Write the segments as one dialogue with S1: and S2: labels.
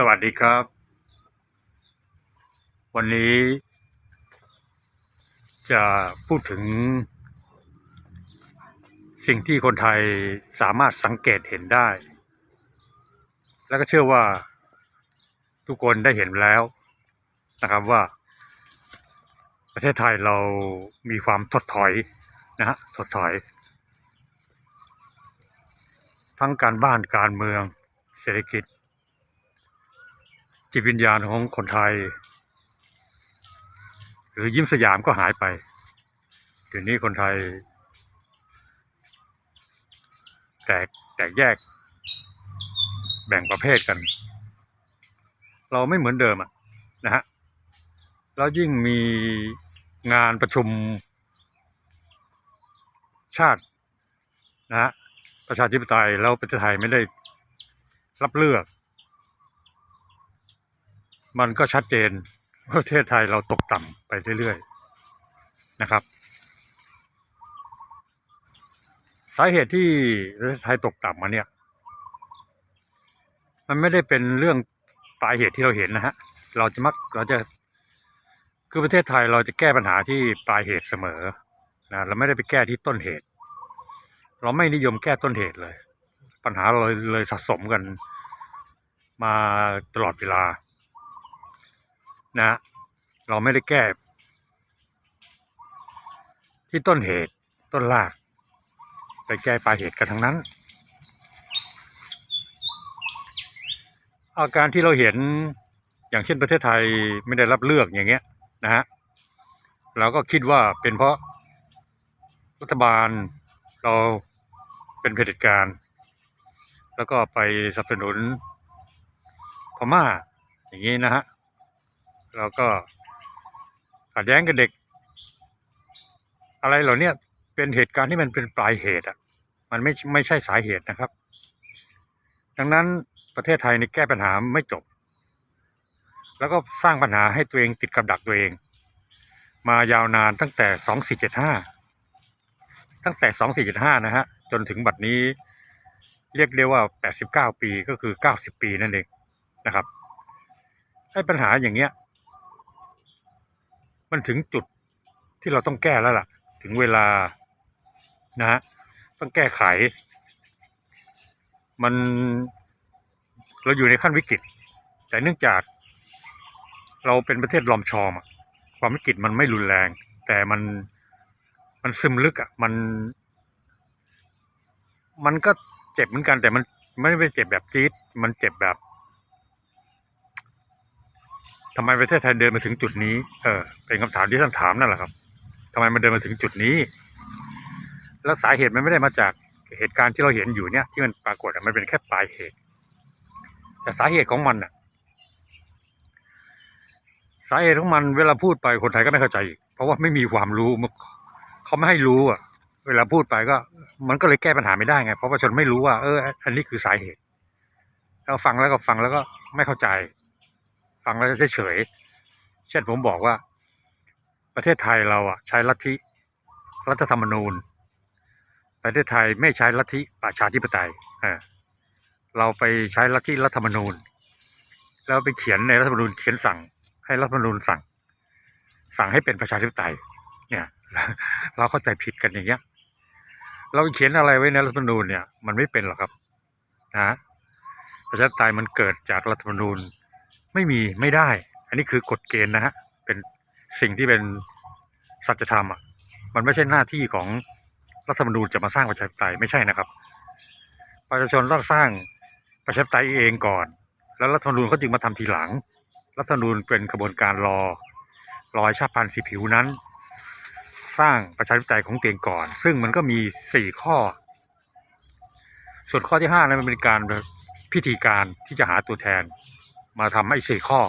S1: สวัสดีครับ วันนี้ จะพูดถึง สิ่งที่คนไทยสามารถสังเกตเห็นได้ แล้วก็เชื่อว่าทุกคนได้เห็นแล้วนะครับว่า ประเทศไทยเรามีความถดถอยนะฮะถดถอย ทั้งการบ้านการเมืองเศรษฐกิจ จิตวิญญาณของคนไทย หรือยิ้มสยามก็หายไปเดี๋ยวนี้คนไทย แตกแตกแยก แบ่งประเภทกัน เราไม่เหมือนเดิมอะนะฮะแล้วยิ่งมีงานประชุมชาตินะฮะประชาธิปไตยแล้วประเทศไทยไม่ได้รับเลือก มันก็ชัดเจนว่าประเทศไทยเราตกต่ำไปเรื่อยๆนะครับ สาเหตุที่ประเทศไทยตกต่ำมาเนี่ย มันไม่ได้เป็นเรื่องปลายเหตุที่เราเห็นนะฮะเราจะมักเราจะคือประเทศไทยเราจะแก้ปัญหาที่ปลายเหตุเสมอนะเราไม่ได้ไปแก้ที่ต้นเหตุ เราไม่นิยมแก้ต้นเหตุเลย ปัญหาเราเลยเลยสะสมกันมาตลอดเวลา นะ เราไม่ได้แก้ ที่ต้นเหตุต้นรากไปแก้ปลายเหตุกันทั้งนั้น อาการที่เราเห็นอย่างเช่นประเทศไทยไม่ได้รับเลือกอย่างเงี้ยนะฮะเราก็คิดว่าเป็นเพราะรัฐบาลเราเป็นเผด็จการ แล้วก็ไปสนับสนุนพม่าอย่างนี้นะฮะ แล้วก็ขัดแย้งกับเด็ก อะไรเหล่านี้เป็นเหตุการณ์ที่มันเป็นปลายเหตุอะ มันไม่ไม่ใช่สาเหตุนะครับ ดังนั้นประเทศไทยนี่แก้ปัญหาไม่จบ แล้วก็สร้างปัญหาให้ตัวเองติดกับดักตัวเอง มายาวนานตั้งแต่สองสี่เจ็ดห้าตั้งแต่สองสี่เจ็ดห้านะฮะ จนถึงบัดนี้เรียกได้ว่าแปดสิบเก้าปีก็คือเก้าสิบปีนั่นเองนะครับให้ปัญหาอย่างเงี้ย มันถึงจุดที่เราต้องแก้แล้วล่ะ ถึงเวลานะฮะต้องแก้ไข มันเราอยู่ในขั้นวิกฤต แต่เนื่องจาก เราเป็นประเทศลอมชอมความวิกฤตมันไม่รุนแรง แต่มันมันซึมลึกอะมัน มันก็เจ็บเหมือนกัน แต่มันไม่ได้เจ็บแบบจี๊ดมันเจ็บแบบ ทำไมประเทศไทยเดินมาถึงจุดนี้ เออ เป็นคำถามที่ท่านถามนั่นแหละครับทำไมมันเดินมาถึงจุดนี้ แล้วสาเหตุมันไม่ได้มาจากเหตุการณ์ที่เราเห็นอยู่เนี่ย ที่มันปรากฏอะมันเป็นแค่ปลายเหตุ แต่สาเหตุของมันอะ สาเหตุของมันเวลาพูดไปคนไทยก็ไม่เข้าใจ เพราะว่าไม่มีความรู้เขาไม่ให้รู้อะ เวลาพูดไปก็ มันก็เลยแก้ปัญหาไม่ได้ไง เพราะประชาชนไม่รู้ว่า เออ อันนี้คือสาเหตุเราฟังแล้วก็ฟังแล้วก็ไม่เข้าใจ ฟังแล้วจะเฉยเช่นผมบอกว่า ประเทศไทยเราอะใช้ลัทธิรัฐธรรมนูญ ประเทศไทยไม่ใช้ลัทธิประชาธิปไตยอ่าเราไปใช้ลัทธิรัฐธรรมนูญ แล้วไปเขียนในรัฐธรรมนูญเขียนสั่ง ให้รัฐธรรมนูญสั่ง สั่งให้เป็นประชาธิปไตย เนี่ยเราเข้าใจผิดกันอย่างเงี้ย เราเขียนอะไรไว้ในรัฐธรรมนูญเนี่ย มันไม่เป็นหรอกครับ นะประชาธิปไตยมันเกิดจากรัฐธรรมนูญ ไม่มีไม่ได้ อันนี้คือกฎเกณฑ์นะฮะเป็นสิ่งที่เป็นสัจธรรมอะมันไม่ใช่หน้าที่ของรัฐธรรมนูญจะมาสร้างประชาธิปไตยไม่ใช่นะครับ ประชาชนต้องสร้างประชาธิปไตยเองก่อน แล้วรัฐธรรมนูญเขาจึงมาทำทีหลัง รัฐธรรมนูญเป็นกระบวนการรอรอให้ชาติพันธุ์สีผิวนั้น สร้างประชาธิปไตยของตัวเองก่อน ซึ่งมันก็มีสี่ข้อ ส่วนข้อที่ห้านั้นมันเป็นการพิธีการที่จะหาตัวแทน มาทำให้สี่ข้อ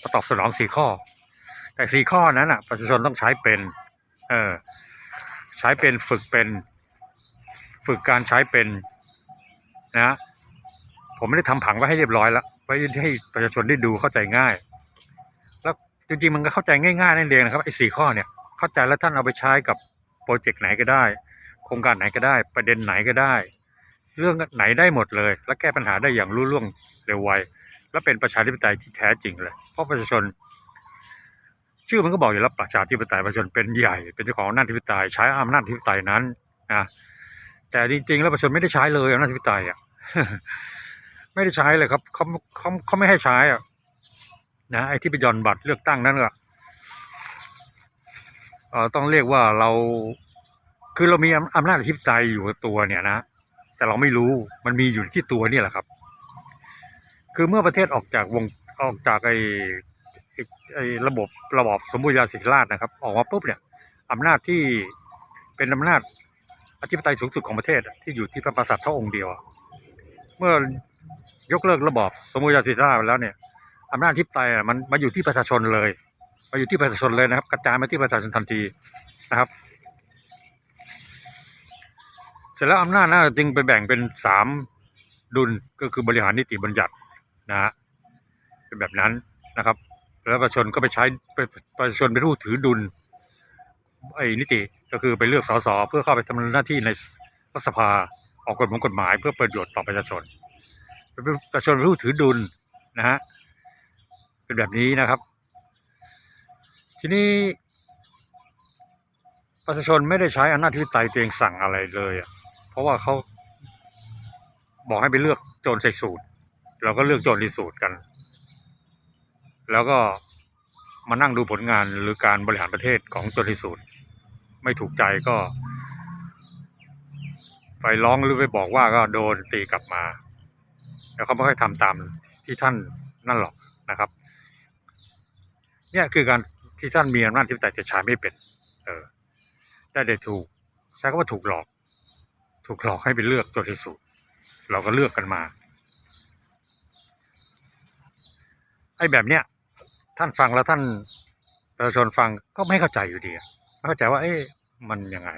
S1: มาตอบสนองสี่ข้อ แต่สี่ข้อนั้นอะประชาชนต้องใช้เป็นเออใช้เป็นฝึกเป็น ฝึกการใช้เป็นนะผมไม่ได้ทำผังไว้ให้เรียบร้อยแล้วไว้ให้ประชาชนได้ดูเข้าใจง่าย แล้วจริงๆมันก็เข้าใจง่ายๆนั่นเองนะครับไอ้สี่ข้อเนี่ยเข้าใจแล้วท่านเอาไปใช้กับโปรเจกต์ไหนก็ได้ โครงการไหนก็ได้ ประเด็นไหนก็ได้ เรื่องไหนได้หมดเลย และแก้ปัญหาได้อย่างรุ่ล่วงเร็วไว และเป็นประชาธิปไตยที่แท้จริงเลย เพราะประชาชน ชื่อมันก็บอกอยู่แล้วประชาธิปไตยประชาชนเป็นใหญ่ เป็นเจ้าของอำนาจธิปไตยใช้อำนาจธิปไตยนั้นนะแต่จริงๆ แล้วประชาชนไม่ได้ใช้เลยอำนาจธิปไตยอะไม่ได้ใช้เลยครับเขาเขาเขาไม่ให้ใช้อะนะไอ้ที่ไปย่อนบัตรเลือกตั้งนั้นก็เออต้องเรียกว่าเราคือเรามีอำอำนาจอธิปไตยอยู่กับตัวเนี่ยนะ แต่เราไม่รู้มันมีอยู่ที่ตัวนี่แหละครับ คือเมื่อประเทศออกจากวงออกจากไอ้ไอ้ระบบระบอบสมบูรณาสิทธิราชนะครับ ออกมาปุ๊บเนี่ยอำนาจที่เป็นอำนาจอธิปไตยสูงสุดของประเทศที่อยู่ที่พระมหากษัตริย์พระองค์เดียว เมื่อยกเลิกระบอบสมบูรณาสิทธิราชไปแล้วเนี่ยอำนาจอธิปไตยมันมาอยู่ที่ประชาชนเลยมาอยู่ที่ประชาชนเลยนะครับ กระจายมาที่ประชาชนทันทีนะครับ เสร็จแล้วอำนาจน่าจึงไปแบ่งเป็นสามดุลก็คือบริหารนิติบัญญัติ นะฮะเป็นแบบนั้นนะครับ แล้วประชาชนก็ไปใช้ประชาชนเป็นผู้ถือดุลไอ้นิติก็คือไปเลือกสสเพื่อเข้าไปทำหน้าที่ในรัฐสภาออกกฎหมายกฎหมาย เพื่อประโยชน์ต่อประชาชนประชาชนเป็นผู้ถือดุลนะฮะเป็นแบบนี้นะครับ ทีนี้ประชาชนไม่ได้ใช้อำนาจที่ไตยตัวเองสั่งอะไรเลยเพราะว่าเขาบอกให้ไปเลือกโจรใส่สูตร เราก็เลือกโจรที่สูตรกัน แล้วก็มานั่งดูผลงานหรือการบริหารประเทศของโจรที่สูตร ไม่ถูกใจก็ ไปร้องหรือไปบอกว่าก็โดนตีกลับมา แล้วเขาไม่ค่อยทำตามที่ท่านนั่นหรอกนะครับ เนี่ยคือการที่ท่านมีอำนาจที่ปไตยแต่ใช้ไม่เป็น เออ ได้ได้ถูก ใช้คำว่าถูกหลอก ถูกหลอกให้ไปเลือกตัวที่สุด เราก็เลือกกันมา ไอ้แบบเนี้ยท่านฟังแล้วท่านประชาชนฟังก็ไม่เข้าใจอยู่ดีอะไม่เข้าใจว่า เอ๊ะมันยังไง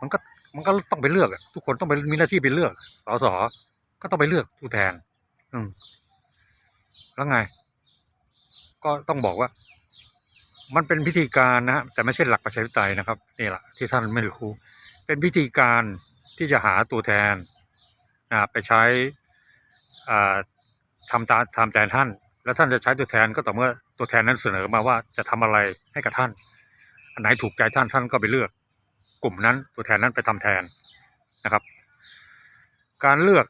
S1: มันก็มันก็ต้องไปเลือกอะทุกคนต้องไปมีหน้าที่ไปเลือกสสก็ต้องไปเลือกผู้แทน อืมแล้วไง ก็ต้องบอกว่า มันเป็นพิธีการนะฮะแต่ไม่ใช่หลักประชาธิปไตยนะครับนี่แหละที่ท่านไม่รู้ เป็นพิธีการที่จะหาตัวแทนนะไปใช้อ่าทำตามทำแทนท่าน แล้วท่านจะใช้ตัวแทนก็ต่อเมื่อตัวแทนนั้นเสนอมาว่าจะทำอะไรให้กับท่าน อันไหนถูกใจท่านท่านก็ไปเลือก กลุ่มนั้นตัวแทนนั้นไปทำแทนนะครับ การเลือก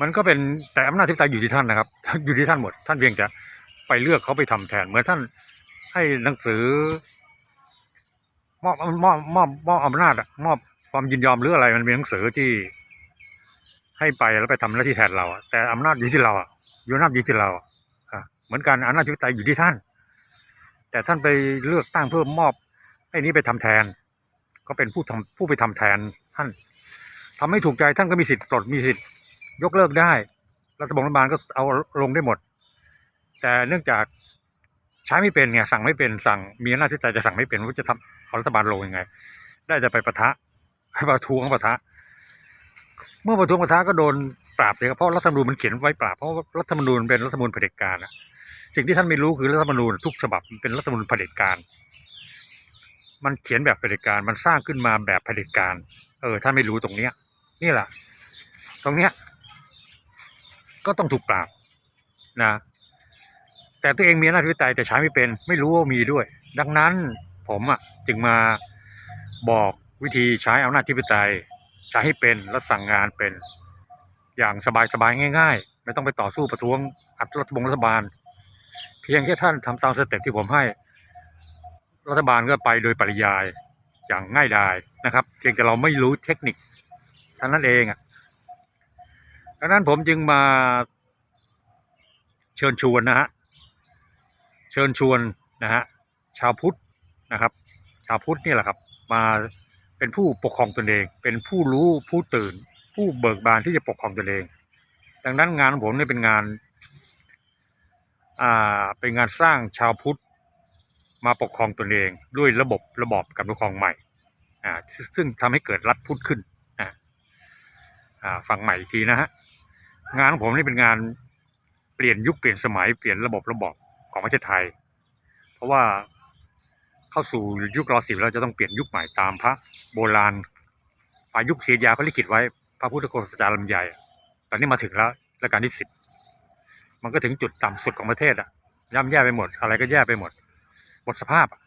S1: มันก็เป็นแต่อำนาจที่ปไตยอยู่ที่ท่านนะครับ อยู่ที่ท่านหมด ท่านเพียงแต่ไปเลือกเขาไปทำแทนเหมือนท่านให้หนังสือ มอบมอบมอบมอบอำนาจมอบความยินยอมหรืออะไรมันมีหนังสือที่ให้ไปแล้วไปทำหน้าที่แทนเราแต่อำนาจอยู่ที่เรา อยู่อำนาจอยู่ที่เราเหมือนกันอำนาจที่ปไตยอยู่ที่ท่าน แต่ท่านไปเลือกตั้งเพื่อมอบไอ้นี้ไปทำแทน ก็เป็นผู้ทำผู้ไปทำแทนท่านทำให้ถูกใจท่านก็มีสิทธิ์ปลดมีสิทธิ์ยกเลิกได้รัฐบาลรัฐบาลก็เอาลงได้หมด แต่เนื่องจากใช้ไม่เป็นไงสั่งไม่เป็นสั่งมีอำนาจที่แต่จะสั่งไม่เป็นว่าจะทำเอารัฐบาลลงยังไง ได้แต่ไปประทะให้ประท้วงประทะ เมื่อประท้วงประทะก็โดน ราบเลยครับเพราะรัฐธรรมนูญมันเขียนไว้ปราบเพราะรัฐธรรมนูญเป็นรัฐธรรมนูญเผด็จการนะสิ่งที่ท่านไม่รู้คือรัฐธรรมนูญทุกฉบับมันเป็นรัฐธรรมนูญเผด็จการ มันเขียนแบบเผด็จการมันสร้างขึ้นมาแบบเผด็จการ เออท่านไม่รู้ตรงเนี้ย นี่แหละตรงเนี้ยก็ต้องถูกปราบนะ แต่ตัวเองมีอำนาจวิตายแต่ใช้ไม่เป็น ไม่รู้ว่ามีด้วย ดังนั้นผมอะจึงมาบอกวิธีใช้อำนาจที่ปไตยใช้ให้เป็นและสั่งงานเป็น อย่างสบายๆง่าย ๆ ไม่ต้องไปต่อสู้ประท้วงอัดรัฐบงรัฐบาล เพียงแค่ท่านทำตามสเต็ปที่ผมให้ รัฐบาลก็ไปโดยปริยายอย่างง่ายดายนะครับเพียงแต่เราไม่รู้เทคนิคเท่านั้นเองอะดังนั้นผมจึงมาเชิญชวนนะฮะเชิญชวนนะฮะชาวพุทธนะครับ ชาวพุทธนี่แหละครับ มาเป็นผู้ปกครองตนเอง เป็นผู้รู้ผู้ตื่น ผู้เบิกบานที่จะปกครองตนเอง ดังนั้นงานของผมเนี่ยเป็นงานอ่าเป็นงานสร้างชาวพุทธมาปกครองตนเองด้วยระบบระบอบการปกครองใหม่อ่าซึ่งทำให้เกิดรัฐพุทธขึ้นอ่าอ่าฟังใหม่อีกทีนะฮะงานของผมนี่เป็นงานเปลี่ยนยุคเปลี่ยนสมัยเปลี่ยนระบบระบอบของประเทศไทย เพราะว่าเข้าสู่ยุครอสิบเราจะต้องเปลี่ยนยุคใหม่ตามพระโบราณปลายยุคเสียยาเขาลิขิตไว้ พระพุทธโฆษาจารย์ลำใหญ่ตอนนี้มาถึงแล้วรัชกาลที่สิบมันก็ถึงจุดต่ำสุดของประเทศอะย่ำแย่ไปหมด อะไรก็แย่ไปหมดหมดสภาพอะ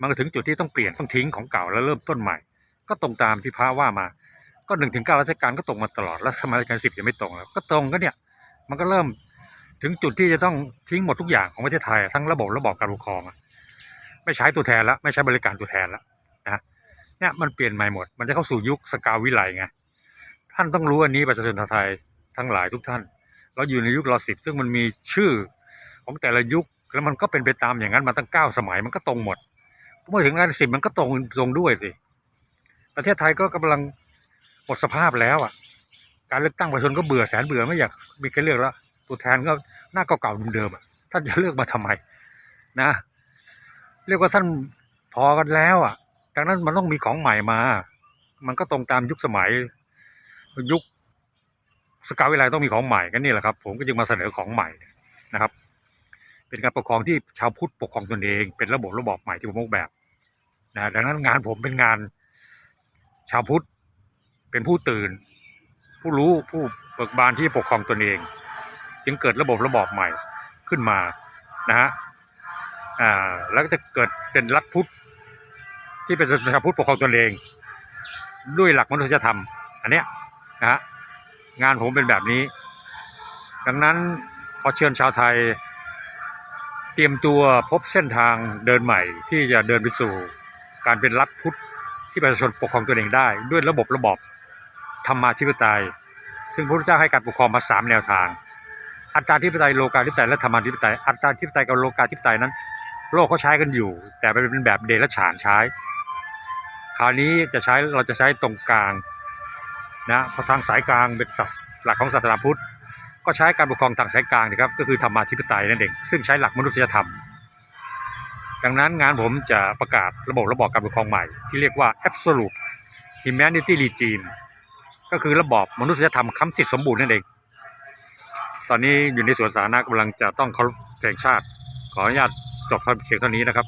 S1: มันก็ถึงจุดที่ต้องเปลี่ยนต้องทิ้งของเก่าแล้วเริ่มต้นใหม่ ก็ตรงตามที่พระว่ามา ก็หนึ่งถึงเก้าราชการก็ตรงมาตลอดแล้วสมัยรัชกาลสิบจะไม่ตรงแล้วก็ตรงก็เนี่ย มันก็เริ่มถึงจุดที่จะต้องทิ้งหมดทุกอย่างของประเทศไทย ทั้งระบบระบบการปกครองไม่ใช้ตัวแทนแล้วไม่ใช้บริการตัวแทนแล้วนะเนี่ยมันเปลี่ยนใหม่หมด มันจะเข้าสู่ยุคสกาวิไลไง ท่านต้องรู้อันนี้ประชาชนชาวไทยทั้งหลายทุกท่าน เราอยู่ในยุครอสิบซึ่งมันมีชื่อของแต่ละยุคแล้วมันก็เป็นไปตามอย่างนั้นมาตั้งเก้าสมัยมันก็ตรงหมดเมื่อถึงงานสิบมันก็ตรงตรงด้วยสิประเทศไทยก็กำลังหมดสภาพแล้วอะ การเลือกตั้งประชาชนก็เบื่อแสนเบื่อไม่อยากมีใครเลือกแล้วตัวแทนก็หน้าเก่าๆเดิมๆอะท่านจะเลือกมาทำไมนะ เรียกว่าท่านพอกันแล้วอะดังนั้นมันต้องมีของใหม่มา มันก็ตรงตามยุคสมัย ยุคสกาวิไลต้องมีของใหม่กันนี่แหละครับ ผมก็จึงมาเสนอของใหม่นะครับ เป็นการปกครองที่ชาวพุทธปกครองตนเอง เป็นระบบระบอบใหม่ที่ผมออกแบบนะดังนั้นงานผมเป็นงานชาวพุทธเป็นผู้ตื่น ผู้รู้ผู้เบิกบานที่ปกครองตนเอง จึงเกิดระบบระบอบใหม่ขึ้นมานะฮะอ่าแล้วก็จะเกิดเป็นรัฐพุทธที่เป็นชาวพุทธปกครองตนเอง ด้วยหลักมนุษยธรรมอันเนี้ย นะงานผมเป็นแบบนี้ ดังนั้นขอเชิญชาวไทย เตรียมตัวพบเส้นทางเดินใหม่ ที่จะเดินไปสู่การเป็นรัฐพุทธที่ประชาชนปกครองตัวเองได้ ด้วยระบบระบอบธรรมาธิปไตย ซึ่งพระพุทธเจ้าให้การปกครองมาสามแนวทาง อัตตาธิปไตยโลกาธิปไตยและธรรมาธิปไตย อัตตาธิปไตยกับโลกาธิปไตยนั้น โลกเขาใช้กันอยู่ แต่เป็นแบบเดรัจฉานใช้ คราวนี้จะใช้เราจะใช้ตรงกลาง นะเพราะทางสายกลางเป็นหลักของศาสนาพุทธ ก็ใช้การปกครองทางสายกลางนะครับก็คือธรรมาธิปไตยนั่นเองซึ่งใช้หลักมนุษยธรรม ดังนั้นงานผมจะประกาศระบบระบอบการปกครองใหม่ ที่เรียกว่า absolute humanity regime ก็คือระบอบมนุษยธรรมคำสิทธิสมบูรณ์นั่นเอง ตอนนี้อยู่ในสวนสาธารณะกำลังจะต้องเคารพเพลงชาติ ขออนุญาตจบเพียงเท่านี้นะครับ